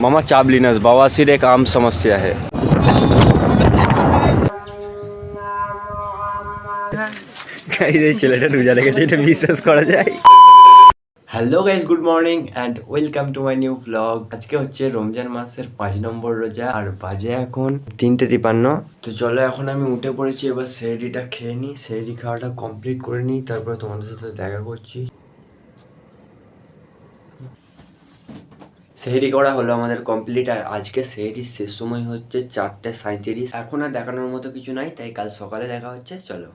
मामा चाबलिनस बवासीर एक आम समस्या है গাইজ এই ছেলেটা রোজা রেখেছে এটা বিশ্বাস করা যায় hello guys good morning and welcome to my new blog আজকে হচ্ছে রমজান মাসের পাঁচ নম্বর রোজা আর বাজে এখন তিনটে তিপান্ন তো চলো এখন আমি উঠে পড়েছি এবার সেহরিটা খেয়ে নিই সেহরি খাওয়াটা কমপ্লিট করে নিই তারপরে তোমাদের সাথে দেখা করছি সেহরি করা হলো আমাদের কমপ্লিট আর আজকে সেহরির শেষ সময় হচ্ছে চারটে সাঁইত্রিশ। এখন আর দেখানোর মতো কিছু নাই তাই কাল সকালে দেখা হচ্ছে চলো।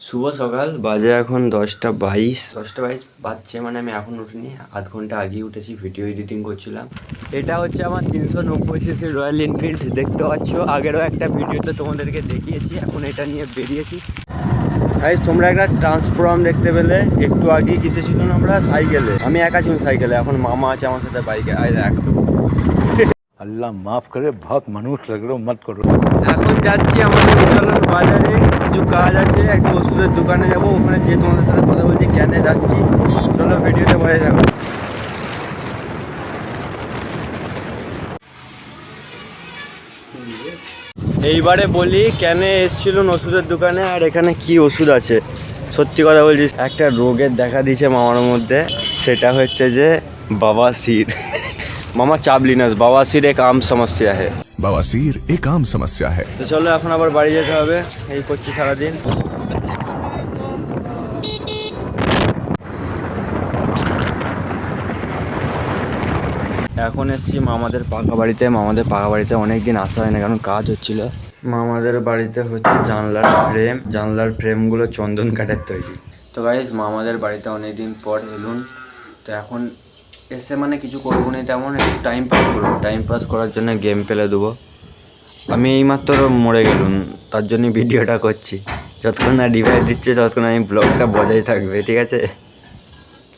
শুভ সকাল বাজে এখন দশটা বাইশ। দশটা বাইশ বাজছে মানে আমি এখন উঠিনি আধ ঘণ্টা আগেই উঠেছি ভিডিও এডিটিং করছিলাম। এটা হচ্ছে আমার তিনশো নব্বই সিসি রয়্যাল এনফিল্ড দেখতে পাচ্ছ। আগেরও একটা ভিডিওতে তোমাদেরকে দেখিয়েছি এখন এটা নিয়ে বেরিয়েছি। গাইজ তোমরা একটা ট্রান্সফর্ম দেখতে পেলে। একটু আগে কিসে ছিল না আমরা? সাইকেলে। আমি একা ছিলাম সাইকেলে। এখন মামা আছে আমার সাথে বাইকে। আয় একটু আল্লাহ মাফ করে বহুত মানুষ লাগল মত করো। এখন যাচ্ছি আমাদের বিদ্যালয়ের বাজারে। কিছু কাজ আছে একটা ওষুধের দোকানে যাব। ওখানে যে তোমাদের সাথে কথা বলছি কেন যাচ্ছি? চলো ভিডিওটা বয়ে যাবে এইবারে বলি কেন এসছিল ওষুধের দোকানে আর এখানে কি ওষুধ আছে? সত্যি কথা বলছি একটা রোগের দেখা দিয়েছে মামার মধ্যে সেটা হচ্ছে যে বাবা সির। মামা চাবলিনাস বাবা সির এক আম সমস্যা হে। বাবা সির এক আম সমস্যা হে। তো চলো এখন আবার বাড়ি যেতে হবে এই করছি সারাদিন। এখন এসছি মামাদের পাকা বাড়িতে। মামাদের পাকা বাড়িতে অনেক দিন আসা হয় না কারণ কাজ হচ্ছিল। মামাদের বাড়িতে হচ্ছে জানলার ফ্রেম। জানলার ফ্রেমগুলো চন্দন কাঠের তৈরি। তো গাইজ মামাদের বাড়িতে অনেক দিন পর এলুন। তো এখন এসে মানে কিছু করব না তেমন, একটু টাইম পাস করব। টাইম পাস করার জন্য গেম ফেলে দেবো। আমি এইমাত্র মরে গেলুন, তার জন্য ভিডিওটা করছি। যতক্ষণ না ডিভাইস দিচ্ছে, ততক্ষণ আমি ব্লগটা বজায় থাকবে, ঠিক আছে?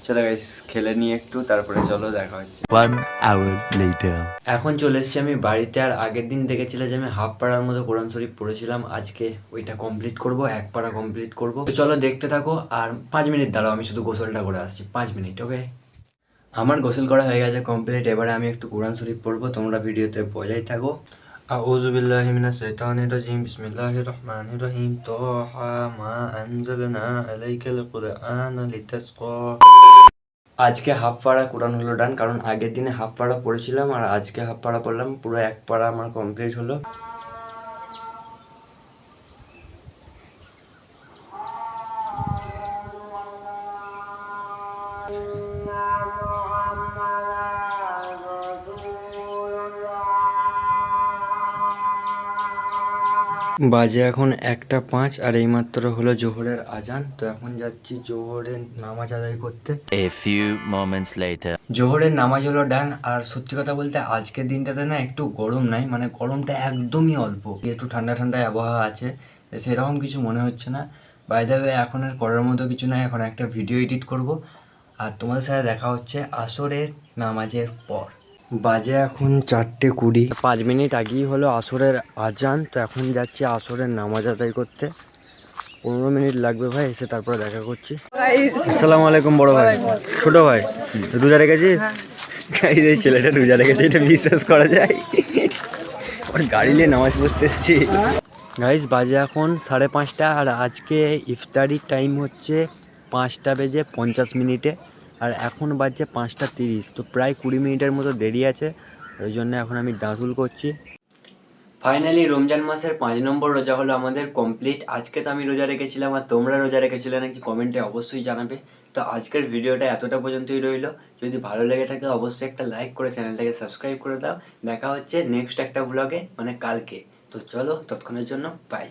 চলো গাইস খেলে নিয়ে একটু তারপরে চলো দেখা হচ্ছে। One hour later. এখন চলে এসেছি আমি বাড়িতে আর আগের দিন দেখেছিলে যে আমি হাফ পাড়ার মতো কোরআন শরীফ পড়েছিলাম আজকে ওইটা কমপ্লিট করব এক পাড়া কমপ্লিট করব। তো চলো দেখতে থাকো আর পাঁচ মিনিট দাঁড়াও আমি শুধু গোসলটা করে আসছি পাঁচ মিনিট ওকে আমার গোসল করা হয়ে গেছে কমপ্লিট এবারে আমি একটু কোরআন শরীফ পড়ব তোমরা ভিডিওতে বজায় থাকো। أعوذ بالله من الشيطان الرجيم بسم الله الرحمن الرحيم طه ما أنزلنا عليك القرآن لتشقى আজকে হাফ পাড়া কোরআন হলো ডান কারণ আগের দিনে হাফ পাড়া পড়েছিলাম আর আজকে হাফ পাড়া পড়লাম পুরো এক পাড়া আমার কমপ্লিট হলো বাজে এখন একটা পাঁচ আর এইমাত্র হলো জোহরের আজান। তো এখন যাচ্ছি জোহরের নামাজ আদায় করতে। এ few moments later. জোহরের নামাজ হলো ডান আর সত্যি কথা বলতে আজকের দিনটাতে না একটু গরম নাই মানে গরমটা একদমই অল্প। একটু ঠান্ডা ঠান্ডা আবহাওয়া আছে তো সেরকম কিছু মনে হচ্ছে না। বাইরে এখন আর করার মতো কিছু নাই এখন একটা ভিডিও এডিট করব আর তোমাদের সাথে দেখা হচ্ছে আসরের নামাজের পর। বাজে এখন চারটে কুড়ি। পাঁচ মিনিট আগেই হলো আসরের আজান, তো এখন যাচ্ছি আসরের নামাজ আদায় করতে। পনেরো মিনিট লাগবে ভাই, এসে তারপরে দেখা করছি। আসসালামু আলাইকুম বড় ভাই। ছোট ভাই, রোজা রেখেছিস? এই ছেলেটা রোজা রেখেছে, এটা বিশ্বাস করা যায়। গাড়ি নিয়ে নামাজ পড়তে এসছি। গাইজ বাজে এখন সাড়ে পাঁচটা, আর আজকে ইফতারির টাইম হচ্ছে পাঁচটা বেজে পঞ্চাশ মিনিটে। আর এখন বাজছে পাঁচটা তিরিশ, তো প্রায় কুড়ি মিনিটের মতো দেরি আছে, ওই জন্য এখন আমি দাঁতুল করছি। ফাইনালি রমজান মাসের পাঁচ নম্বর রোজা হলো আমাদের কমপ্লিট আজকে তো আমি রোজা রেখেছিলাম, আর তোমরা রোজা রেখেছিলে নাকি কমেন্টে অবশ্যই জানাবে। তো আজকের ভিডিওটা এতটা পর্যন্তই রইল। যদি ভালো লেগে থাকে, অবশ্যই একটা লাইক করে চ্যানেলটাকে সাবস্ক্রাইব করে দাও। দেখা হচ্ছে নেক্সট একটা ব্লগে মানে কালকে। তো চলো, ততক্ষণের জন্য বাই